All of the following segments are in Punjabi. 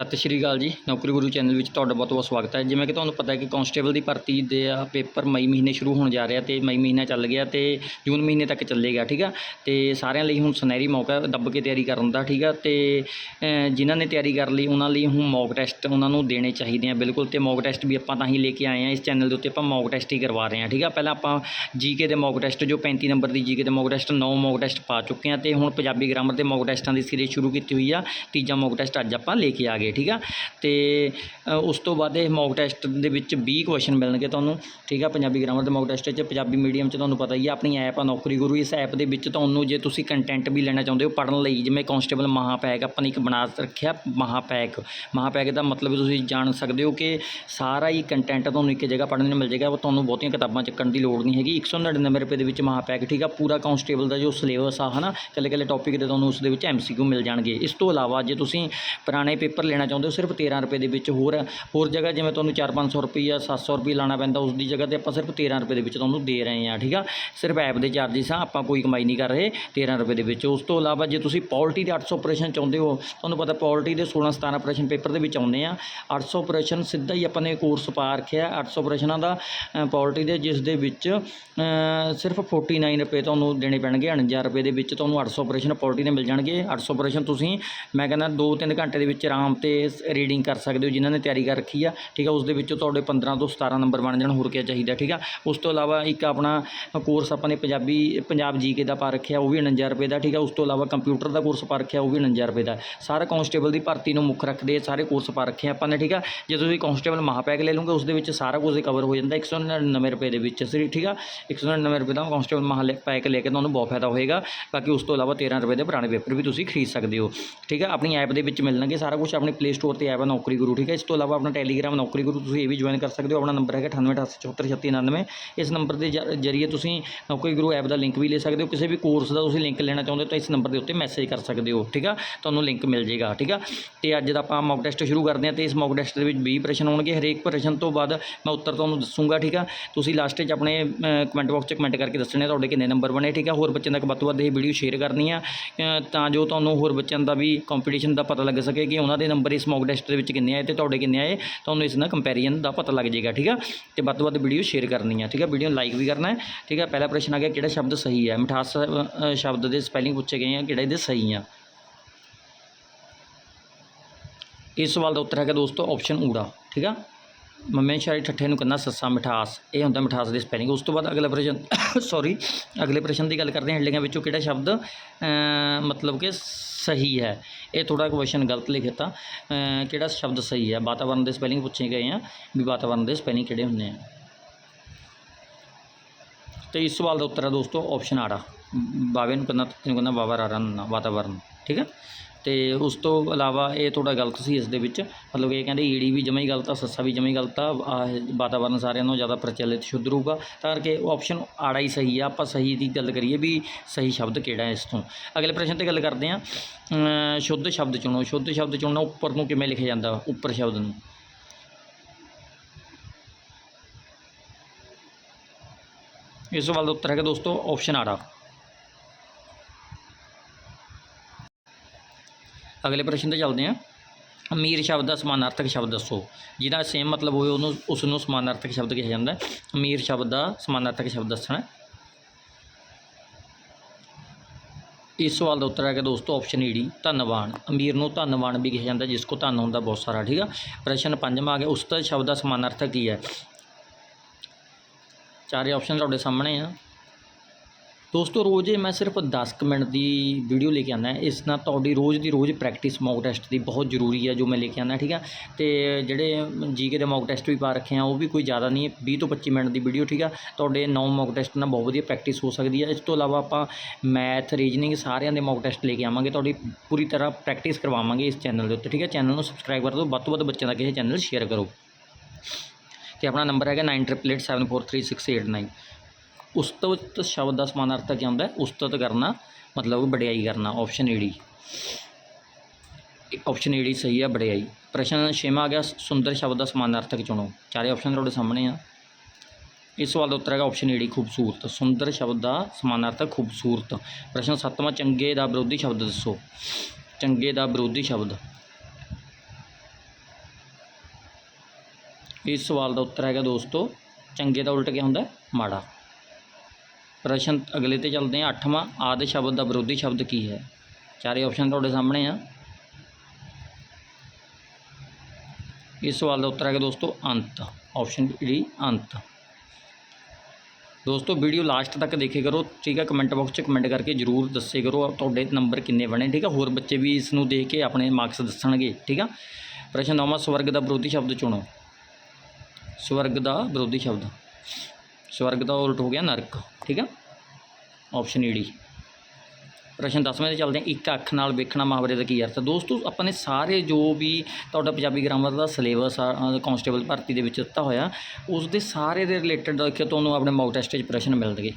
ਸਤਿ ਸ਼੍ਰੀ ਅਕਾਲ ਜੀ, ਨੌਕਰੀ ਗੁਰੂ ਚੈਨਲ ਵਿੱਚ ਤੁਹਾਡਾ ਬਹੁਤ ਬਹੁਤ ਸਵਾਗਤ ਹੈ। ਜਿਵੇਂ ਕਿ ਤੁਹਾਨੂੰ ਪਤਾ ਹੈ ਕਿ ਕਾਂਸਟੇਬਲ ਦੀ ਭਰਤੀ ਦੇ ਆ ਪੇਪਰ ਮਈ ਮਹੀਨੇ ਸ਼ੁਰੂ ਹੋਣ ਜਾ ਰਿਹਾ ਤੇ ਮਈ ਮਹੀਨਾ ਚੱਲ ਗਿਆ ਤੇ ਜੂਨ ਮਹੀਨੇ ਤੱਕ ਚੱਲੇਗਾ ਠੀਕ ਆ? ਤੇ ਸਾਰਿਆਂ ਲਈ ਹੁਣ ਸੁਨਹਿਰੀ ਮੌਕਾ ਦੱਬ ਕੇ ਤਿਆਰੀ ਕਰਨ ਦਾ, ਠੀਕ ਆ? ਤੇ ਜਿਨ੍ਹਾਂ ਨੇ ਤਿਆਰੀ ਕਰ ਲਈ, ਉਹਨਾਂ ਲਈ ਹੁਣ ਮੌਕ ਟੈਸਟ ਉਹਨਾਂ ਨੂੰ ਦੇਣੇ ਚਾਹੀਦੇ ਆ, ਬਿਲਕੁਲ, ਤੇ ਮੌਕ ਟੈਸਟ ਵੀ ਆਪਾਂ ਤਾਂ ਹੀ ਲੈ ਕੇ ਆਏ ਆ, ਇਸ ਚੈਨਲ ਦੇ ਉੱਤੇ ਆਪਾਂ ਮੌਕ ਟੈਸਟ ਹੀ ਕਰਵਾ ਰਹੇ ਹਾਂ ਠੀਕ ਆ? ਪਹਿਲਾਂ ਆਪਾਂ ਜੀਕੇ ਦੇ ਮੌਕ ਟੈਸਟ, ਜੋ 35 ਨੰਬਰ ਦੀ ਜੀਕੇ ਦੇ ਮੌਕ ਟੈਸਟ 9 ਮੌਕ ਟੈਸਟ ਪਾ ਚੁੱਕੇ ਆ ਤੇ ਹੁਣ ਪੰਜਾਬੀ ਗ੍ਰਾਮਰ ਦੇ ਮੌਕ ਟੈਸਟਾਂ ਦੀ ਸੀਰੀਜ਼ ਸ਼ੁਰੂ ਕੀਤੀ ਹੋਈ ਆ, ਤੀਜਾ ਮੌਕ ਟੈਸਟ ਅੱਜ ਆਪਾਂ ਲੈ ਕੇ ਆ ਗਏ ਠੀਕ ਆ? ਤੇ ਉਸ ਤੋਂ ਬਾਅਦ ਇਹ ਮੌਕ ਟੈਸਟ ਦੇ ਵਿੱਚ 20 ਕੁਐਸਚਨ ਮਿਲਣਗੇ ਤੁਹਾਨੂੰ, ਠੀਕ ਆ? ਪੰਜਾਬੀ ਗ੍ਰਾਮਰ ਦੇ ਮੌਕ ਟੈਸਟ 'ਚ, ਪੰਜਾਬੀ ਮੀਡੀਅਮ 'ਚ ਤੁਹਾਨੂੰ ਪਤਾ ਹੀ ਆ, ਆਪਣੀ ਐਪ ਆ, ਨੌਕਰੀ ਗੁਰੂ, ਇਸ ਐਪ ਦੇ ਵਿੱਚ ਤੁਹਾਨੂੰ ਜੇ ਤੁਸੀਂ ਕੰਟੈਂਟ ਵੀ ਲੈਣਾ ਚਾਹੁੰਦੇ ਹੋ ਪੜ੍ਹਨ ਲਈ, ਜਿਵੇਂ ਕਾਂਸਟੇਬਲ ਮਹਾਪੈਕ ਆਪਾਂ ਨੇ ਇੱਕ ਬਣਾ ਰੱਖਿਆ ਮਹਾਪੈਕ ਮਹਾਪੈਕ ਦਾ ਮਤਲਬ ਤੁਸੀਂ ਜਾਣ ਸਕਦੇ ਹੋ ਕਿ ਸਾਰਾ ਹੀ ਕੰਟੈਂਟ ਤੁਹਾਨੂੰ ਇੱਕ ਜਗ੍ਹਾ ਪੜ੍ਹਨ ਨੂੰ ਮਿਲ ਜਾਏਗਾ, ਉਹ ਤੁਹਾਨੂੰ ਬਹੁਤੀਆਂ ਕਿਤਾਬਾਂ ਚੱਕਣ ਦੀ ਲੋੜ ਨਹੀਂ ਹੈਗੀ 199 ਰੁਪਏ ਦੇ ਵਿੱਚ ਮਹਾਪੈਕ, ਠੀਕ ਆ? ਪੂਰਾ ਕਾਂਸਟੇਬਲ ਦਾ ਜੋ ਸਿਲੇਬਸ ਆ, ਹਨਾ? ਇਕੱਲੇ ਇਕੱਲੇ ਟੌਪਿਕ ਦੇ ਤੁਹਾਨੂੰ ਉਸ ਦੇ ਵਿੱਚ ਐਮਸੀਕਿਊ ਮਿਲ ਜਾਣਗੇ। ਇਸ ਤੋਂ ਇਲਾਵਾ ਜੇ ਤੁਸੀਂ ਪੁਰਾਣੇ ਪੇਪਰ ਲੈਣਾ ਚਾਹੁੰਦੇ ਹੋ? ਸਿਰਫ 13 ਰੁਪਏ ਦੇ ਵਿੱਚ ਹੋਰ ਹੋਰ ਜਗ੍ਹਾ ਜਿਵੇਂ ਤੁਹਾਨੂੰ 4-500 ਰੁਪਈਆ 700 ਰੁਪਏ ਲਾਣਾ ਪੈਂਦਾ ਉਸ ਦੀ ਜਗ੍ਹਾ ਤੇ ਆਪਾਂ ਸਿਰਫ 13 ਰੁਪਏ ਦੇ ਵਿੱਚ ਤੁਹਾਨੂੰ ਦੇ ਰਹੇ ਹਾਂ ਠੀਕ ਆ? ਸਿਰਫ ਐਪ ਦੇ ਚਾਰਜਸ ਆ ਆਪਾਂ ਕੋਈ ਕਮਾਈ ਨਹੀਂ ਕਰ ਰਹੇ 13 ਰੁਪਏ ਦੇ ਵਿੱਚ। ਉਸ ਤੋਂ ਇਲਾਵਾ ਜੇ ਤੁਸੀਂ ਪੋਲਟੀ ਦੇ 800 ਆਪਰੇਸ਼ਨ ਚਾਹੁੰਦੇ ਹੋ ਤੁਹਾਨੂੰ ਪਤਾ ਪੋਲਟੀ ਦੇ 16-17 ਆਪਰੇਸ਼ਨ ਪੇਪਰ ਦੇ ਵਿੱਚ ਆਉਂਦੇ ਆ। 800 ਆਪਰੇਸ਼ਨ ਸਿੱਧਾ ਹੀ ਆਪਾਂ ਨੇ ਕੋਰਸ ਪਾ ਰੱਖਿਆ 800 ਆਪਰੇਸ਼ਨਾਂ ਦਾ ਪੋਲਟੀ ਦੇ ਜਿਸ ਦੇ ਵਿੱਚ ਅ, ਸਿਰਫ 49 ਰੁਪਏ ਤੁਹਾਨੂੰ ਦੇਣੇ ਪੈਣਗੇ 49 ਰੁਪਏ ਦੇ ਵਿੱਚ ਤੁਹਾਨੂੰ 800 ਆਪਰੇਸ਼ਨ ਪੋਲਟੀ ਦੇ ਮਿਲ ਜਾਣਗੇ। 800 ਆਪਰੇਸ਼ਨ ਤੁਸੀਂ ਮੈਂ ਕਹਿੰਦਾ 2-3 ਘੰਟੇ ਦੇ ਵਿੱਚ ਆਰਾਮ ਤੇ ਰੀਡਿੰਗ ਕਰ ਸਕਦੇ ਹੋ, ਜਿਨ੍ਹਾਂ ਨੇ ਤਿਆਰੀ ਕਰ ਰੱਖੀ ਆ, ਠੀਕ ਆ? ਉਸ ਦੇ ਵਿੱਚੋਂ ਤੁਹਾਡੇ 15 ਤੋਂ 17 ਨੰਬਰ ਬਣ ਜਾਣ, ਹੋਰ ਕੀ ਚਾਹੀਦਾ, ਠੀਕ ਆ? ਉਸ ਤੋਂ ਇਲਾਵਾ ਇੱਕ ਆਪਣਾ ਕੋਰਸ ਆਪਾਂ ਨੇ ਪੰਜਾਬੀ, ਪੰਜਾਬ ਜੀਕੇ ਦਾ ਪਾ ਰੱਖਿਆ, ਉਹ ਵੀ 49 ਰੁਪਏ ਦਾ, ਠੀਕ ਆ? ਉਸ ਤੋਂ ਇਲਾਵਾ ਕੰਪਿਊਟਰ ਦਾ ਕੋਰਸ ਪਾ ਰੱਖਿਆ, ਉਹ ਵੀ 49 ਰੁਪਏ ਦਾ। ਸਾਰਾ ਕਾਂਸਟੇਬਲ ਦੀ ਭਰਤੀ ਨੂੰ ਮੁੱਖ ਰੱਖਦੇ ਸਾਰੇ ਕੋਰਸ ਪਾ ਰੱਖੇ ਆਪਾਂ ਨੇ, ਠੀਕ ਆ? ਜੇ ਤੁਸੀਂ ਕਾਂਸਟੇਬਲ ਮਹਾਪੈਕ ਲੈ ਲਓਗੇ, ਉਸ ਦੇ ਵਿੱਚ ਸਾਰਾ ਕੁਝ ਕਵਰ ਹੋ ਜਾਂਦਾ 199 ਰੁਪਏ ਦੇ ਵਿੱਚ, ਸਿਰ, ਠੀਕ ਆ? 199 ਰੁਪਏ ਦਾ ਕਾਂਸਟੇਬਲ ਮਹਾਪੈਕ ਲੈ ਕੇ ਤੁਹਾਨੂੰ ਬਹੁਤ ਫਾਇਦਾ ਹੋਏਗਾ। ਬਾਕੀ ਉਸ ਤੋਂ ਇਲਾਵਾ 13 ਰੁਪਏ ਦੇ ਪੁਰਾਣੇ ਪੇਪਰ ਵੀ ਤੁਸੀਂ ਖਰੀਦ ਸਕਦੇ ਹੋ, ਠੀਕ ਆ? ਆਪਣੀ ਐਪ ਦੇ ਵਿੱਚ ਮਿਲਣਗੇ, ਸਾਰਾ ਕੁਝ ਆਪਣੇ ਪਲੇ ਸਟੋਰ ਤੇ ਐਪ ਹੈ ਨੌਕਰੀ ਗੁਰੂ, ਠੀਕ ਹੈ? ਇਸ ਤੋਂ ਇਲਾਵਾ ਆਪਣਾ ਟੈਲੀਗ੍ਰਾਮ ਨੌਕਰੀ ਗੁਰੂ ਤੁਸੀਂ ਇਹ ਵੀ ਜੁਆਇਨ ਕਰ ਸਕਦੇ ਹੋ। ਆਪਣਾ ਨੰਬਰ ਹੈਗਾ 9888743699 ਇਸ ਨੰਬਰ ਦੇ ਜ- ਜਰੀਏ ਤੁਸੀਂ ਨੌਕਰੀ ਗੁਰੂ ਐਪ ਦਾ ਲਿੰਕ ਵੀ ਲੈ ਸਕਦੇ ਹੋ। ਕਿਸੇ ਵੀ ਕੋਰਸ ਦਾ ਤੁਸੀਂ ਲਿੰਕ ਲੈਣਾ ਚਾਹੁੰਦੇ ਹੋ ਤਾਂ ਇਸ ਨੰਬਰ ਦੇ ਉੱਤੇ ਮੈਸੇਜ ਕਰ ਸਕਦੇ ਹੋ, ਠੀਕ ਆ? ਤੁਹਾਨੂੰ ਲਿੰਕ ਮਿਲ ਜਾਏਗਾ, ਠੀਕ ਆ? ਤੇ ਅੱਜ ਦਾ ਆਪਾਂ ਮੌਕ ਟੈਸਟ ਸ਼ੁਰੂ ਕਰਦੇ ਹਾਂ ਤੇ ਇਸ ਮੌਕ ਟੈਸਟ ਦੇ ਵਿੱਚ 20 ਪ੍ਰਸ਼ਨ ਹੋਣਗੇ। ਹਰੇਕ ਪ੍ਰਸ਼ਨ ਤੋਂ ਬਾਅਦ ਮੈਂ ਉੱਤਰ ਤੁਹਾਨੂੰ ਦੱਸੂਗਾ, ਠੀਕ ਆ? ਤੁਸੀਂ ਲਾਸਟ 'ਚ ਆਪਣੇ ਕਮੈਂਟ ਬਾਕਸ 'ਚ ਕਮੈਂਟ ਕਰਕੇ ਦੱਸਣੇ ਤੁਹਾਡੇ ਕਿੰਨੇ ਨੰਬਰ ਬਣੇ, ਠੀਕ ਆ? ਹੋਰ ਬੱਚਿਆਂ ਤੱਕ ਵੱਧ ਤੋਂ ਵੱਧ ਇਹ ਵੀਡੀਓ ਸ਼ੇਅਰ ਕਰਨੀ ਆ। ਤਾਂ ਜੋ ਤੁਹਾਨੂੰ ਹੋਰ ਬੱਚਿਆਂ ਦਾ ਵੀ ਕੰਪੀਟੀਸ਼ਨ ਦਾ ਪਤਾ ਲੱਗ ਸਕੇ ਕਿ ਉਹਨਾਂ ਦੇ ਨੰਬਰ ਇਸ ਮੌਕ ਟੈਸਟ ਦੇ ਵਿੱਚ ਕਿੰਨੇ ਆਏ ਤੇ ਤੁਹਾਡੇ ਕਿੰਨੇ ਆਏ, ਤੁਹਾਨੂੰ ਇਸ ਨਾਲ ਕੰਪੈਰੀਜ਼ਨ ਦਾ ਪਤਾ ਲੱਗ ਜਾਏਗਾ, ਠੀਕ ਆ? ਤੇ ਵੱਧ ਤੋਂ ਵੱਧ ਵੀਡੀਓ ਸ਼ੇਅਰ ਕਰਨੀ ਆ, ਠੀਕ ਆ? ਵੀਡੀਓ ਲਾਈਕ ਵੀ ਕਰਨਾ ਹੈ, ਠੀਕ ਆ? ਪਹਿਲਾ ਪ੍ਰਸ਼ਨ ਆ ਗਿਆ, ਕਿਹੜਾ ਸ਼ਬਦ ਸਹੀ ਹੈ ਮਿਠਾਸ ਸ਼ਬਦ ਦੇ ਸਪੈਲਿੰਗ ਪੁੱਛੇ ਗਏ ਆ, ਕਿਹੜੇ ਇਹਦੇ ਸਹੀ ਆ? ਇਸ ਸਵਾਲ ਦਾ ਉੱਤਰ ਹੈਗਾ ਦੋਸਤੋ ਆਪਸ਼ਨ ਊੜਾ, ਠੀਕ ਆ? ਮੰਮੇ ਸ਼ਾਇਦ ਠੱਠੇ ਨੂੰ ਕੰਨਾ ਸੱਸਾ ਮਿਠਾਸ, ਇਹ ਹੁੰਦਾ ਮਿਠਾਸ ਦੀ ਸਪੈਲਿੰਗ ਉਸ ਤੋਂ ਬਾਅਦ ਅਗਲਾ ਪ੍ਰਸ਼ਨ ਸੌਰੀ ਅਗਲੇ ਪ੍ਰਸ਼ਨ ਦੀ ਗੱਲ ਕਰਦੇ ਹਾਂ ਹੈਡਿੰਗਾਂ ਵਿੱਚੋਂ ਕਿਹੜਾ ਸ਼ਬਦ ਮਤਲਬ ਕਿ ਸਹੀ ਹੈ? ਇਹ ਥੋੜਾ ਕੁਐਸਚਨ ਗਲਤ ਲਿਖਿਆ ਕਿਹੜਾ ਸ਼ਬਦ ਸਹੀ ਹੈ? ਵਾਤਾਵਰਣ ਦੇ ਸਪੈਲਿੰਗ ਪੁੱਛੇ ਗਏ ਆ ਵੀ ਵਾਤਾਵਰਣ ਦੇ ਸਪੈਲਿੰਗ ਕਿਹੜੇ ਹੁੰਦੇ ਆ? ਤੇ ਇਸ ਸਵਾਲ ਦਾ ਉੱਤਰ ਹੈ ਦੋਸਤੋ ਆਪਸ਼ਨ ਆੜਾ ਬਾਵੇ ਨੂੰ ਕੰਨਾ ਤੱਤੇ ਨੂੰ ਕੰਨਾ ਬਾਬਾ ਰਾਰਾ ਨੰਨਾ ਵਾਤਾਵਰਣ ਠੀਕ ਹੈ? ਤੇ ਉਸ ਤੋਂ ਇਲਾਵਾ ਇਹ ਥੋੜਾ ਗਲਤ ਸੀ ਇਸ ਦੇ ਵਿੱਚ। ਮਤਲਬ ਕਿ ਇਹ ਕਹਿੰਦੇ ਈੜੀ ਵੀ ਜਮਾ ਹੀ ਗਲਤ ਆ, ਸੱਸਾ ਵੀ ਜਮਾ ਹੀ ਗਲਤ ਆ, ਆਹ ਵਾਤਾਵਰਣ ਸਾਰਿਆਂ ਨਾਲੋਂ ਜ਼ਿਆਦਾ ਪ੍ਰਚਲਿਤ ਸ਼ੁੱਧ ਰਹੂਗਾ। ਤਾਂ ਕਰਕੇ ਆਪਸ਼ਨ ਆੜਾ ਹੀ ਸਹੀ ਆ। ਆਪਾਂ ਸਹੀ ਦੀ ਗੱਲ ਕਰੀਏ ਵੀ ਸਹੀ ਸ਼ਬਦ ਕਿਹੜਾ ਹੈ ਇਸ ਤੋਂ। ਅਗਲੇ ਪ੍ਰਸ਼ਨ ਤੇ ਗੱਲ ਕਰਦੇ ਹਾਂ। ਸ਼ੁੱਧ ਸ਼ਬਦ ਚੁਣੋ। ਸ਼ੁੱਧ ਸ਼ਬਦ ਚੁਣਨਾ ਉੱਪਰ ਨੂੰ ਕਿਵੇਂ ਲਿਖਿਆ ਜਾਂਦਾ? ਉੱਪਰ ਸ਼ਬਦ ਨੂੰ। ਇਸ ਸਵਾਲ ਦਾ ਉੱਤਰ ਹੈਗਾ ਦੋਸਤੋ ਆਪਸ਼ਨ ਆੜਾ ਅਗਲੇ ਪ੍ਰਸ਼ਨ ਤੇ ਚੱਲਦੇ ਹਾਂ। ਅਮੀਰ ਸ਼ਬਦ ਦਾ ਸਮਾਨਾਰਥਕ ਸ਼ਬਦ ਦੱਸੋ। ਜਿਹਦਾ ਸੇਮ ਮਤਲਬ ਹੋਵੇ, ਉਹਨੂੰ ਉਸ ਨੂੰ ਸਮਾਨਾਰਥਕ ਸ਼ਬਦ ਕਿਹਾ ਜਾਂਦਾ ਹੈ। ਅਮੀਰ ਸ਼ਬਦ ਦਾ ਸਮਾਨਾਰਥਕ ਸ਼ਬਦ ਦੱਸਣਾ ਇਸ ਸਵਾਲ ਦਾ ਉੱਤਰ ਹੈਗਾ ਦੋਸਤੋ ਆਪਸ਼ਨ ਈਡੀ ਧੰਨਵਾਨ। ਅਮੀਰ ਨੂੰ ਧੰਨਵਾਨ ਵੀ ਕਿਹਾ ਜਾਂਦਾ, ਜਿਸ ਕੋ ਧਨ ਹੁੰਦਾ ਬਹੁਤ ਸਾਰਾ, ਠੀਕ ਆ? ਪ੍ਰਸ਼ਨ ਪੰਜਵਾਂ ਆ ਗਿਆ ਉਸਤਤ ਸ਼ਬਦ ਦਾ ਸਮਾਨਾਰਥਕ ਕੀ ਹੈ? ਚਾਰੇ ਆਪਸ਼ਨ ਤੁਹਾਡੇ ਸਾਹਮਣੇ ਆ। ਦੋਸਤੋ, ਰੋਜ਼ ਇਹ ਮੈਂ ਸਿਰਫ 10 ਕੁ ਮਿੰਟ ਦੀ ਵੀਡੀਓ ਲੈ ਕੇ ਆਉਂਦਾ ਇਸ ਨਾਲ ਤੁਹਾਡੀ ਰੋਜ਼ ਦੀ ਰੋਜ਼ ਪ੍ਰੈਕਟਿਸ ਮੌਕ ਟੈਸਟ ਦੀ ਬਹੁਤ ਜ਼ਰੂਰੀ ਹੈ, ਜੋ ਮੈਂ ਲੈ ਕੇ ਆਉਂਦਾ, ਠੀਕ ਆ? ਤੇ ਜਿਹੜੇ ਜੀਕੇ ਦੇ ਮੌਕ ਟੈਸਟ ਵੀ ਪਾ ਰੱਖੇ ਆ, ਉਹ ਵੀ ਕੋਈ ਜ਼ਿਆਦਾ ਨਹੀਂ ਹੈ। 20 ਤੋਂ 25 ਮਿੰਟ ਦੀ ਵੀਡੀਓ ਠੀਕ ਆ? ਤੁਹਾਡੇ ਨੌ ਮੌਕ ਟੈਸਟ ਨਾਲ ਬਹੁਤ ਵਧੀਆ ਪ੍ਰੈਕਟਿਸ ਹੋ ਸਕਦੀ ਹੈ। ਇਸ ਤੋਂ ਇਲਾਵਾ ਆਪਾਂ ਮੈਥ ਰੀਜਨਿੰਗ ਸਾਰਿਆਂ ਦੇ ਮੌਕ ਟੈਸਟ ਲੈ ਕੇ ਆਵਾਂਗੇ। ਤੁਹਾਡੀ ਪੂਰੀ ਤਰ੍ਹਾਂ ਪ੍ਰੈਕਟਿਸ ਕਰਵਾਵਾਂਗੇ ਇਸ ਚੈਨਲ ਦੇ ਉੱਤੇ, ਠੀਕ ਹੈ ਚੈਨਲ ਨੂੰ ਸਬਸਕ੍ਰਾਈਬ ਕਰ ਦਿਓ। ਵੱਧ ਤੋਂ ਵੱਧ ਬੱਚਿਆਂ ਤੱਕ ਇਹ ਚੈਨਲ ਸ਼ੇਅਰ ਕਰੋ। ਤੇ ਆਪਣਾ ਨੰਬਰ ਹੈਗਾ 9888743689 ਉਸਤਤ ਸ਼ਬਦ ਦਾ ਸਮਾਨਾਰਥਕ ਕੀ ਹੁੰਦਾ ਹੈ? ਉਸਤਤ ਕਰਨਾ, ਮਤਲਬ ਵਡਿਆਈ ਕਰਨਾ ਆਪਸ਼ਨ ਈਡੀ ਆਪਸ਼ਨ ਈਡੀ ਸਹੀ ਹੈ, ਵਡਿਆਈ। ਪ੍ਰਸ਼ਨ ਛੇਵਾਂ ਆ ਗਿਆ ਸੁੰਦਰ ਸ਼ਬਦ ਦਾ ਸਮਾਨਾਰਥਕ ਚੁਣੋ। ਚਾਰੇ ਆਪਸ਼ਨ ਤੁਹਾਡੇ ਸਾਹਮਣੇ ਆ। ਇਸ ਸਵਾਲ ਦਾ ਉੱਤਰ ਹੈਗਾ ਆਪਸ਼ਨ ਈਡੀ ਖੂਬਸੂਰਤ। ਸੁੰਦਰ ਸ਼ਬਦ ਦਾ ਸਮਾਨਾਰਥਕ ਖੂਬਸੂਰਤ। ਪ੍ਰਸ਼ਨ ਸੱਤਵਾਂ, ਚੰਗੇ ਦਾ ਵਿਰੋਧੀ ਸ਼ਬਦ ਦੱਸੋ। ਚੰਗੇ ਦਾ ਵਿਰੋਧੀ ਸ਼ਬਦ। ਇਸ ਸਵਾਲ ਦਾ ਉੱਤਰ ਹੈਗਾ ਦੋਸਤੋ, ਚੰਗੇ ਦਾ ਉਲਟ ਕੀ ਹੁੰਦਾ ਮਾੜਾ। ਪ੍ਰਸ਼ਨ ਅਗਲੇ ਤੇ ਚੱਲਦੇ ਹਾਂ। ਅੱਠਵਾਂ ਆਦਿ ਸ਼ਬਦ ਦਾ ਵਿਰੋਧੀ ਸ਼ਬਦ ਕੀ ਹੈ? ਚਾਰੇ ਆਪਸ਼ਨ ਤੁਹਾਡੇ ਸਾਹਮਣੇ ਆ। ਇਸ ਸਵਾਲ ਦਾ ਉੱਤਰ ਹੈਗਾ ਦੋਸਤੋ, ਅੰਤ। ਆਪਸ਼ਨ ਡੀ ਅੰਤ। ਦੋਸਤੋ ਵੀਡੀਓ ਲਾਸਟ ਤੱਕ ਦੇਖੇ ਕਰੋ, ਠੀਕ ਹੈ? ਕਮੈਂਟ ਬਾਕਸ 'ਚ ਕਮੈਂਟ ਕਰਕੇ ਜਰੂਰ ਦੱਸੇ ਕਰੋ ਤੁਹਾਡੇ ਨੰਬਰ ਕਿੰਨੇ ਬਣੇ, ਠੀਕ ਹੈ? ਹੋਰ ਬੱਚੇ ਵੀ ਇਸ ਨੂੰ ਦੇਖ ਕੇ ਆਪਣੇ ਮਾਰਕਸ ਦੱਸਣਗੇ, ਠੀਕ ਆ? ਪ੍ਰਸ਼ਨ ਨੌਵਾਂ, ਸਵਰਗ ਦਾ ਵਿਰੋਧੀ ਸ਼ਬਦ ਚੁਣੋ। ਸਵਰਗ ਦਾ ਵਿਰੋਧੀ ਸ਼ਬਦ। ਸਵਰਗ ਦਾ ਉਲਟ ਹੋ ਗਿਆ ਨਰਕ, ਠੀਕ ਆ? ਆਪਸ਼ਨ ਈ ਡੀ ਪ੍ਰਸ਼ਨ 10ਵੇਂ ਤੇ ਚੱਲਦੇ ਹਾਂ। ਇੱਕ ਅੱਖ ਨਾਲ ਵੇਖਣਾ ਮੁਹਾਵਰੇ ਦਾ ਕੀ ਅਰਥ? ਹੈ ਦੋਸਤੋ, ਆਪਾਂ ਨੇ ਸਾਰੇ ਜੋ ਵੀ ਤੁਹਾਡਾ ਪੰਜਾਬੀ ਗ੍ਰਾਮਰ ਦਾ ਸਿਲੇਬਸ ਆ ਕਾਂਸਟੇਬਲ ਭਰਤੀ ਦੇ ਵਿੱਚ ਦਿੱਤਾ ਹੋਇਆ ਉਸ ਦੇ ਸਾਰੇ ਦੇ ਰਿਲੇਟਡ ਦੇਖਿਓ, ਤੁਹਾਨੂੰ ਆਪਣੇ ਮੌਕ ਟੈਸਟ 'ਚ ਪ੍ਰਸ਼ਨ ਮਿਲਣਗੇ।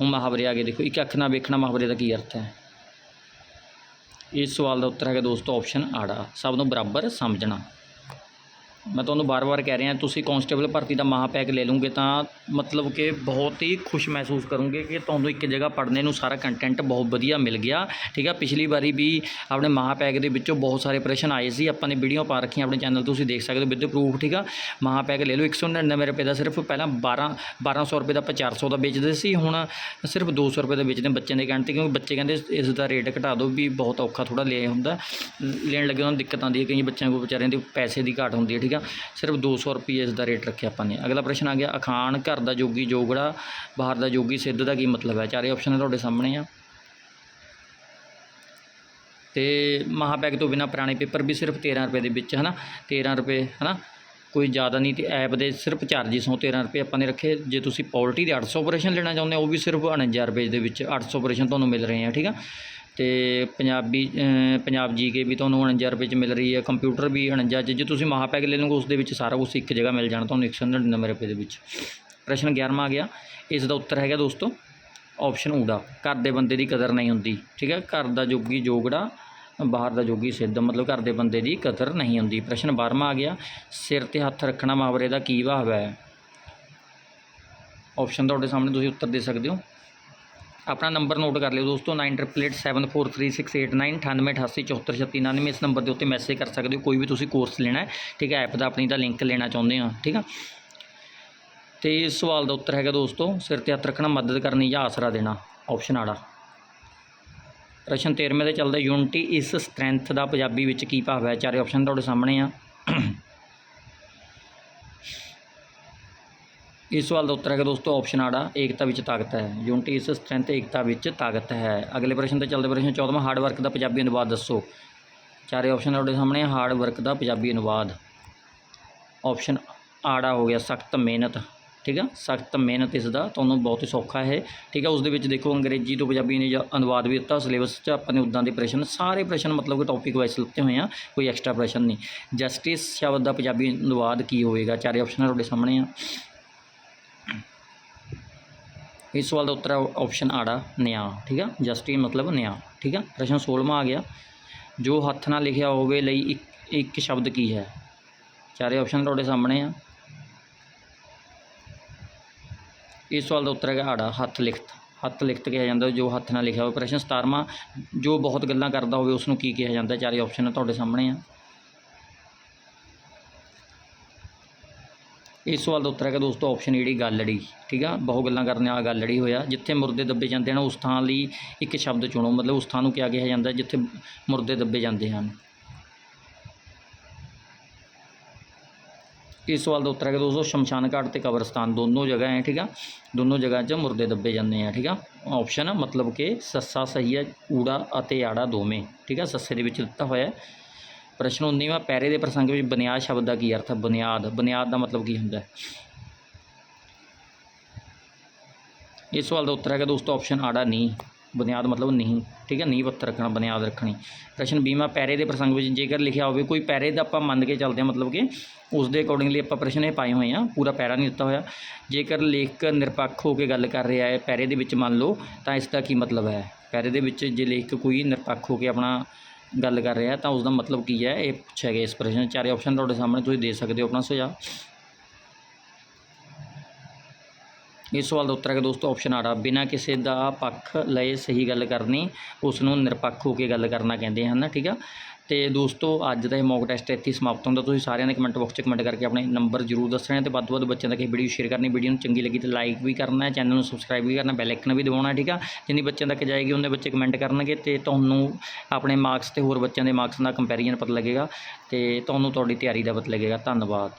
ਹੁਣ ਮੁਹਾਵਰੇ ਆ ਗਏ, ਦੇਖੋ, ਇੱਕ ਅੱਖ ਨਾਲ ਵੇਖਣਾ ਮੁਹਾਵਰੇ ਦਾ ਕੀ ਅਰਥ ਹੈ? ਇਸ ਸਵਾਲ ਦਾ ਉੱਤਰ ਹੈਗਾ ਦੋਸਤੋ ਆਪਸ਼ਨ ਆੜਾ ਸਭ ਨੂੰ ਬਰਾਬਰ ਸਮਝਣਾ। ਮੈਂ ਤੁਹਾਨੂੰ ਬਾਰ-ਬਾਰ ਕਹਿ ਰਿਹਾ, ਤੁਸੀਂ ਕਾਂਸਟੇਬਲ ਭਰਤੀ ਦਾ ਮਹਾਪੈਕ ਲੈ ਲਓਗੇ ਤਾਂ ਮਤਲਬ ਕਿ ਬਹੁਤ ਹੀ ਖੁਸ਼ ਮਹਿਸੂਸ ਕਰੋਗੇ ਕਿ ਤੁਹਾਨੂੰ ਇੱਕ ਜਗ੍ਹਾ ਪੜ੍ਹਨੇ ਨੂੰ ਸਾਰਾ ਕੰਟੈਂਟ ਬਹੁਤ ਵਧੀਆ ਮਿਲ ਗਿਆ। ਠੀਕ ਆ, ਪਿਛਲੀ ਵਾਰੀ ਵੀ ਆਪਣੇ ਮਹਾ ਪੈਕ ਦੇ ਵਿੱਚੋਂ ਬਹੁਤ ਸਾਰੇ ਪ੍ਰਸ਼ਨ ਆਏ ਸੀ, ਆਪਾਂ ਨੇ ਵੀਡੀਓ ਪਾ ਰੱਖੀਆਂ ਆਪਣੇ ਚੈਨਲ ਤੁਸੀਂ ਦੇਖ ਸਕਦੇ ਹੋ ਵਿਦ ਪ੍ਰੂਫ ਠੀਕ ਆ। ਮਹਾ ਪੈਕ ਲੈ ਲਓ 199 ਰੁਪਏ ਦਾ ਸਿਰਫ ਪਹਿਲਾਂ 12 1200 ਰੁਪਏ ਦਾ ਆਪਾਂ 400 ਦਾ ਵੇਚਦੇ ਸੀ, ਹੁਣ ਸਿਰਫ 200 ਰੁਪਏ ਦਾ ਵੇਚਦੇ ਬੱਚਿਆਂ ਦੇ ਕਹਿਣ ਤੇ, ਕਿਉਂਕਿ ਬੱਚੇ ਕਹਿੰਦੇ ਇਸ ਦਾ ਰੇਟ ਘਟਾ ਦਿਓ ਵੀ ਬਹੁਤ ਔਖਾ ਥੋੜਾ ਲਿਆ ਹੁੰਦਾ। ਲੈਣ ਲੱਗੇ ਉਹਨਾਂ ਨੂੰ ਦਿੱਕਤ ਆਉਂਦੀ ਹੈ ਕਈ ਬੱਚਿਆਂ ਕੋਲ ਵਿਚਾਰਿਆਂ ਦੀ ਪੈਸੇ ਦੀ ਘਾਟ ਹੁੰਦੀ ਹੈ, ਠੀਕ ਆ ਸਿਰਫ 200 ਰੁਪਏ ਇਸ ਦਾ ਰੇਟ ਰੱਖਿਆ ਆਪਾਂ ਨੇ। ਅਗਲਾ ਪ੍ਰਸ਼ਨ ਆ ਗਿਆ, ਅਖਾਣ ਘਰ ਦਾ ਜੋਗੀ ਜੋਗੜਾ, ਬਾਹਰ ਦਾ ਜੋਗੀ ਸਿੱਧ ਦਾ ਕੀ ਮਤਲਬ ਹੈ? ਚਾਰੇ ਆਪਸ਼ਨ ਤੁਹਾਡੇ ਸਾਹਮਣੇ ਆ। ਤੇ ਮਹਾਪੈਕ ਤੋਂ ਬਿਨਾ ਪੁਰਾਣੇ ਪੇਪਰ ਵੀ ਸਿਰਫ 13 ਰੁਪਏ ਦੇ ਵਿੱਚ, ਹਨਾ? 13 ਰੁਪਏ, ਹਨਾ? ਕੋਈ ਜ਼ਿਆਦਾ ਨਹੀਂ, ਤੇ ਐਪ ਦੇ ਸਿਰਫ ਚਾਰਜਿਸ ਹੋ 13 ਰੁਪਏ ਆਪਾਂ ਨੇ ਰੱਖੇ। ਜੇ ਤੁਸੀਂ ਪੋਲਟੀ ਦੇ 800 ਆਪਰੇਸ਼ਨ ਲੈਣਾ ਚਾਹੁੰਦੇ ਹੋ, ਉਹ ਵੀ ਸਿਰਫ 49 ਰੁਪਏ ਦੇ ਵਿੱਚ 800 ਆਪਰੇਸ਼ਨ ਤੁਹਾਨੂੰ ਮਿਲ ਰਹੇ ਆ, ਠੀਕ ਆ? ਅਤੇ ਪੰਜਾਬੀ ਪੰਜਾਬ ਜੀ ਕੇ ਵੀ ਤੁਹਾਨੂੰ 49 ਰੁਪਏ ਚ ਮਿਲ ਰਹੀ ਹੈ, ਕੰਪਿਊਟਰ ਵੀ 49 ਚ, ਜੇ ਤੁਸੀਂ ਮਹਾਪੈਕ ਲੈ ਲਓਗੇ ਉਸ ਦੇ ਵਿੱਚ ਸਾਰਾ ਕੁਛ ਇੱਕ ਜਗ੍ਹਾ ਮਿਲ ਜਾਣਾ ਤੁਹਾਨੂੰ 199 ਰੁਪਏ ਦੇ ਵਿੱਚ। ਪ੍ਰਸ਼ਨ 11ਵਾਂ ਆ ਗਿਆ, ਇਸ ਦਾ ਉੱਤਰ ਹੈਗਾ ਦੋਸਤੋ ਆਪਸ਼ਨ ਊੜਾ ਘਰ ਦੇ ਬੰਦੇ ਦੀ ਕਦਰ ਨਹੀਂ ਹੁੰਦੀ, ਠੀਕ ਹੈ, ਘਰ ਦਾ ਜੋਗੀ ਜੋਗੜਾ, ਬਾਹਰ ਦਾ ਜੋਗੀ ਸਿੱਧ, ਮਤਲਬ ਘਰ ਦੇ ਬੰਦੇ ਦੀ ਕਦਰ ਨਹੀਂ ਹੁੰਦੀ। ਪ੍ਰਸ਼ਨ 12ਵਾਂ ਆ ਗਿਆ, ਸਿਰ ਤੇ ਹੱਥ ਰੱਖਣਾ ਮੁਹਾਵਰੇ ਦਾ ਕੀ ਭਾਵ ਹੈ? ਆਪਸ਼ਨ ਤੁਹਾਡੇ ਸਾਹਮਣੇ ਤੁਸੀਂ ਉੱਤਰ ਦੇ ਸਕਦੇ ਹੋ। ਆਪਣਾ ਨੰਬਰ ਨੋਟ ਕਰ ਲਿਓ ਦੋਸਤੋ 988368399888743699 ਇਸ ਨੰਬਰ ਦੇ ਉੱਤੇ ਮੈਸੇਜ ਕਰ ਸਕਦੇ ਹੋ, ਕੋਈ ਵੀ ਤੁਸੀਂ ਕੋਰਸ ਲੈਣਾ ਹੈ, ਠੀਕ ਹੈ ਐਪ ਦਾ ਆਪਣੀ ਦਾ ਲਿੰਕ ਲੈਣਾ ਚਾਹੁੰਦੇ ਹੋ, ਠੀਕ ਆ। ਤੇ ਇਸ ਸਵਾਲ ਦਾ ਉੱਤਰ ਹੈਗਾ ਦੋਸਤੋ, ਸਿਰ ਤੇ ਹੱਥ ਰੱਖਣਾ, ਮਦਦ ਕਰਨੀ ਜਾਂ ਆਸਰਾ ਦੇਣਾ ਆਪਸ਼ਨ ਆੜਾ ਪ੍ਰਸ਼ਨ 13ਵੇਂ ਦੇ ਚੱਲਦਾ ਯੂਨਿਟੀ ਇਸ ਸਟਰੈਂਥ ਦਾ ਪੰਜਾਬੀ ਵਿੱਚ ਕੀ ਭਾਵ ਹੈ? ਚਾਰੇ ਆਪਸ਼ਨ ਤੁਹਾਡੇ ਸਾਹਮਣੇ ਆ। ਇਸ ਸਵਾਲ ਦਾ ਉੱਤਰ ਹੈਗਾ ਦੋਸਤੋ ਆਪਸ਼ਨ ਆੜਾ, ਏਕਤਾ ਵਿੱਚ ਤਾਕਤ ਹੈ। ਯੂਨਿਟੀ ਇਸ ਸਟਰੈਂਥ ਏਕਤਾ ਵਿੱਚ ਤਾਕਤ ਹੈ। ਅਗਲੇ ਪ੍ਰਸ਼ਨ ਤੇ ਚੱਲਦੇ ਪ੍ਰਸ਼ਨ 14ਵਾਂ ਹਾਰਡ ਵਰਕ ਦਾ ਪੰਜਾਬੀ ਅਨੁਵਾਦ ਦੱਸੋ। ਚਾਰੇ ਆਪਸ਼ਨ ਤੁਹਾਡੇ ਸਾਹਮਣੇ ਹਾਰਡ ਵਰਕ ਦਾ ਪੰਜਾਬੀ ਅਨੁਵਾਦ। ਆਪਸ਼ਨ ਆੜਾ ਹੋ ਗਿਆ, ਸਖਤ ਮਿਹਨਤ, ਠੀਕ ਆ? ਸਖਤ ਮਿਹਨਤ ਇਸ ਦਾ, ਤੁਹਾਨੂੰ ਬਹੁਤ ਹੀ ਸੌਖਾ ਹੈ, ਠੀਕ ਆ? ਉਸ ਦੇ ਵਿੱਚ ਦੇਖੋ, ਅੰਗਰੇਜ਼ੀ ਤੋਂ ਪੰਜਾਬੀ ਨੇ ਅਨੁਵਾਦ ਵੀ ਦਿੱਤਾ ਸਿਲੇਬਸ 'ਚ ਆਪਾਂ ਨੇ ਉਦਾਂ ਦੇ ਪ੍ਰਸ਼ਨ, ਸਾਰੇ ਪ੍ਰਸ਼ਨ ਮਤਲਬ ਕਿ ਟੌਪਿਕ ਵਾਈਜ਼ ਲਿਖਤੇ ਹੋਏ ਆ, ਕੋਈ ਐਕਸਟਰਾ ਪ੍ਰਸ਼ਨ ਨਹੀਂ। ਜਸਟਿਸ ਸ਼ਬਦ ਦਾ ਪੰਜਾਬੀ ਅਨੁਵਾਦ ਕੀ ਹੋਵੇਗਾ? ਚਾਰੇ ਆਪਸ਼ਨ ਤੁਹਾਡੇ ਸਾਹਮਣੇ ਆ। ਇਸ ਸਵਾਲ ਦਾ ਉੱਤਰ ਹੈ ਆਪਸ਼ਨ ਆੜਾ, ਨਿਆਂ, ਠੀਕ ਆ? ਜਸਟਿਸ ਮਤਲਬ ਨਿਆਂ, ਠੀਕ ਆ? ਪ੍ਰਸ਼ਨ 16ਵਾਂ ਆ ਗਿਆ। ਜੋ ਹੱਥ ਨਾਲ ਲਿਖਿਆ ਹੋਵੇ ਲਈ ਇੱਕ ਇੱਕ ਸ਼ਬਦ ਕੀ ਹੈ? ਚਾਰੇ ਆਪਸ਼ਨ ਤੁਹਾਡੇ ਸਾਹਮਣੇ ਆ। ਇਸ ਸਵਾਲ ਦਾ ਉੱਤਰ ਹੈਗਾ ਆੜਾ, ਹੱਥ ਲਿਖਤ। ਹੱਥ ਲਿਖਤ ਕਿਹਾ ਜਾਂਦਾ, ਜੋ ਹੱਥ ਨਾਲ ਲਿਖਿਆ ਹੋਵੇ। ਪ੍ਰਸ਼ਨ 17ਵਾਂ ਜੋ ਬਹੁਤ ਗੱਲਾਂ ਕਰਦਾ ਹੋਵੇ ਉਸ ਨੂੰ ਕੀ ਕਿਹਾ ਜਾਂਦਾ? ਚਾਰੇ ਆਪਸ਼ਨ ਤੁਹਾਡੇ ਸਾਹਮਣੇ ਆ। ਇਸ ਸਵਾਲ ਦਾ ਉੱਤਰ ਹੈਗਾ ਦੋਸਤੋ ਆਪਸ਼ਨ ਜਿਹੜੀ ਗੱਲੜੀ ਠੀਕ ਆ? ਬਹੁਤ ਗੱਲਾਂ ਕਰਨ ਵਾਲਾ ਗੱਲੜੀ ਹੋਇਆ, ਜਿੱਥੇ ਮੁਰਦੇ ਦੱਬੇ ਜਾਂਦੇ ਹਨ, ਉਸ ਥਾਂ ਲਈ ਇੱਕ ਸ਼ਬਦ ਚੁਣੋ। ਮਤਲਬ ਉਸ ਥਾਂ ਨੂੰ ਕਿਹਾ ਕਿਹਾ ਜਾਂਦਾ ਜਿੱਥੇ ਮੁਰਦੇ ਦੱਬੇ ਜਾਂਦੇ ਹਨ। ਇਸ ਸਵਾਲ ਦਾ ਉੱਤਰ ਹੈਗਾ ਦੋਸਤੋ, ਸ਼ਮਸ਼ਾਨ ਘਾਟ ਤੇ ਕਬਰਸਤਾਨ ਦੋਨੋਂ ਜਗ੍ਹਾ ਹੈ, ਠੀਕ ਆ? ਦੋਨੋਂ ਜਗ੍ਹਾ 'ਚ ਮੁਰਦੇ ਦੱਬੇ ਜਾਂਦੇ ਆ, ਠੀਕ ਆ? ਆਪਸ਼ਨ ਮਤਲਬ ਕਿ ਸੱਸਾ ਸਹੀ ਹੈ ਊੜਾ ਅਤੇ ਆੜਾ ਦੋਵੇਂ, ਠੀਕ ਆ? ਸੱਸੇ ਦੇ ਵਿੱਚ ਦਿੱਤਾ ਹੋਇਆ ਪ੍ਰਸ਼ਨ 19ਵਾਂ ਪੈਰੇ ਦੇ ਪ੍ਰਸੰਗ ਵਿੱਚ ਬੁਨਿਆਦ ਸ਼ਬਦ ਦਾ ਕੀ ਅਰਥ ਹੈ ਬੁਨਿਆਦ ਬੁਨਿਆਦ ਦਾ ਮਤਲਬ ਕੀ ਹੁੰਦਾ? ਹੈ ਇਸ ਸਵਾਲ ਦਾ ਉੱਤਰ ਹੈਗਾ ਦੋਸਤੋ ਆਪਸ਼ਨ ਆੜਾ ਨਹੀਂ, ਬੁਨਿਆਦ ਮਤਲਬ ਨਹੀਂ, ਠੀਕ ਹੈ? ਨਹੀਂ ਪੱਤਰ ਰੱਖਣਾ, ਬੁਨਿਆਦ ਰੱਖਣੀ। ਪ੍ਰਸ਼ਨ 20ਵਾਂ ਪੈਰੇ ਦੇ ਪ੍ਰਸੰਗ ਵਿੱਚ ਜੇਕਰ ਲਿਖਿਆ ਹੋਵੇ, ਕੋਈ ਪੈਰੇ ਦਾ ਆਪਾਂ ਮੰਨ ਕੇ ਚੱਲਦੇ ਹਾਂ, ਮਤਲਬ ਕਿ ਉਸ ਦੇ ਅਕੋਰਡਿੰਗਲੀ ਆਪਾਂ ਪ੍ਰਸ਼ਨ ਇਹ ਪਾਏ ਹੋਏ ਆ, ਪੂਰਾ ਪੈਰਾ ਨਹੀਂ ਦਿੱਤਾ ਹੋਇਆ। ਜੇਕਰ ਲੇਖਕ ਨਿਰਪੱਖ ਹੋ ਕੇ ਗੱਲ ਕਰ ਰਿਹਾ ਹੈ, ਪੈਰੇ ਦੇ ਵਿੱਚ ਮੰਨ ਲਓ, ਤਾਂ ਇਸ ਦਾ ਕੀ ਮਤਲਬ ਹੈ? ਪੈਰੇ ਦੇ ਵਿੱਚ ਜੇ ਲੇਖਕ ਕੋਈ ਨਿਰਪੱਖ ਹੋ ਕੇ ਆਪਣਾ ਗੱਲ ਕਰ ਰਿਹਾ, ਤਾਂ ਉਸ ਦਾ ਮਤਲਬ ਕੀ ਹੈ? ਇਹ ਪੁੱਛਿਆ ਗਿਆ ਇਸ ਪ੍ਰਸ਼ਨ, ਚਾਰੇ ਆਪਸ਼ਨ ਤੁਹਾਡੇ ਸਾਹਮਣੇ, ਤੁਸੀਂ ਦੇ ਸਕਦੇ ਹੋ ਆਪਣਾ ਸੁਝਾਅ। ਇਸ ਸਵਾਲ ਦਾ ਉੱਤਰ ਹੈ ਕਿ ਦੋਸਤੋ, ਆਪਸ਼ਨ ਆੜਾ ਬਿਨਾਂ ਕਿਸੇ ਦਾ ਪੱਖ ਲਏ ਸਹੀ ਗੱਲ ਕਰਨੀ ਉਸ ਨੂੰ ਨਿਰਪੱਖ ਹੋ ਕੇ ਗੱਲ ਕਰਨਾ ਕਹਿੰਦੇ ਹਨ, ਠੀਕ ਆ? ਤੇ ਦੋਸਤੋ, ਅੱਜ ਦਾ ਇਹ ਮੌਕ ਟੈਸਟ ਇੱਥੇ ਸਮਾਪਤ ਹੁੰਦਾ। ਤੁਸੀਂ ਸਾਰਿਆਂ ਨੇ ਕਮੈਂਟ ਬਾਕਸ 'ਚ ਕਮੈਂਟ ਕਰਕੇ ਆਪਣੇ ਨੰਬਰ ਜ਼ਰੂਰ ਦੱਸਣੇ ਤੇ ਵੱਧ ਤੋਂ ਵੱਧ ਬੱਚਿਆਂ ਤੱਕ ਇਹ ਵੀਡੀਓ ਸ਼ੇਅਰ ਕਰਨੀ। ਵੀਡੀਓ ਨੂੰ ਚੰਗੀ ਲੱਗੀ ਤੇ ਲਾਈਕ ਵੀ ਕਰਨਾ ਚੈਨਲ ਨੂੰ ਸਬਸਕ੍ਰਾਈਬ ਵੀ ਕਰਨਾ ਬੈਲ ਆਈਕਨ ਵੀ ਦਬਾਉਣਾ, ਠੀਕ ਆ? ਜਿੰਨੀ ਬੱਚਿਆਂ ਤੱਕ ਜਾਏਗੀ, ਉਹਨੇ ਬੱਚੇ ਕਮੈਂਟ ਕਰਨਗੇ ਤੇ ਤੁਹਾਨੂੰ ਆਪਣੇ ਮਾਰਕਸ ਤੇ ਹੋਰ ਬੱਚਿਆਂ ਦੇ ਮਾਰਕਸ ਦਾ ਕੰਪੈਰੀਜ਼ਨ ਪਤਾ ਲੱਗੇਗਾ ਤੇ ਤੁਹਾਨੂੰ ਤੁਹਾਡੀ ਤਿਆਰੀ ਦਾ ਪਤਾ ਲੱਗੇਗਾ। ਧੰਨਵਾਦ।